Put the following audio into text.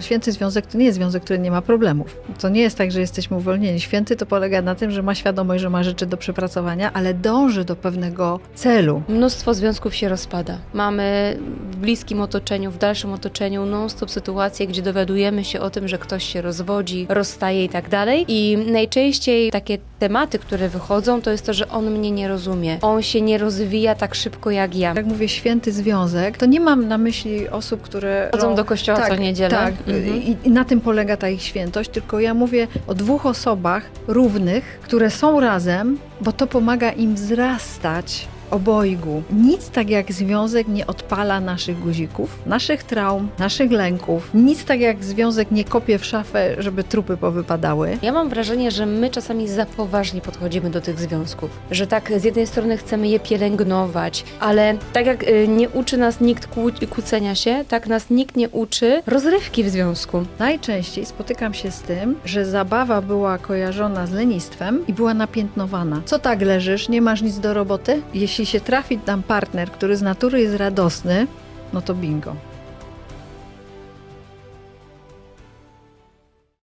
Święty związek to nie jest związek, który nie ma problemów. To nie jest tak, że jesteśmy uwolnieni. Święty to polega na tym, że ma świadomość, że ma rzeczy do przepracowania, ale dąży do pewnego celu. Mnóstwo związków się rozpada. Mamy w bliskim otoczeniu, w dalszym otoczeniu non-stop sytuacje, gdzie dowiadujemy się o tym, że ktoś się rozwodzi, rozstaje i tak dalej. I najczęściej takie tematy, które wychodzą, to jest to, że on mnie nie rozumie. On się nie rozwija tak szybko jak ja. Jak mówię święty związek, to nie mam na myśli osób, które Chodzą do kościoła co niedzielę. Tak, Mhm. I, i na tym polega ta ich świętość, tylko ja mówię o dwóch osobach równych, które są razem, bo to pomaga im wzrastać obojgu. Nic tak jak związek nie odpala naszych guzików, naszych traum, naszych lęków. Nic tak jak związek nie kopie w szafę, żeby trupy powypadały. Ja mam wrażenie, że my czasami za poważnie podchodzimy do tych związków. Że tak z jednej strony chcemy je pielęgnować, ale tak jak y, nie uczy nas nikt kłó- kłócenia się, tak nas nikt nie uczy rozrywki w związku. Najczęściej spotykam się z tym, że zabawa była kojarzona z lenistwem i była napiętnowana. Co tak leżysz, nie masz nic do roboty? Jeśli się trafi nam partner, który z natury jest radosny, no to bingo.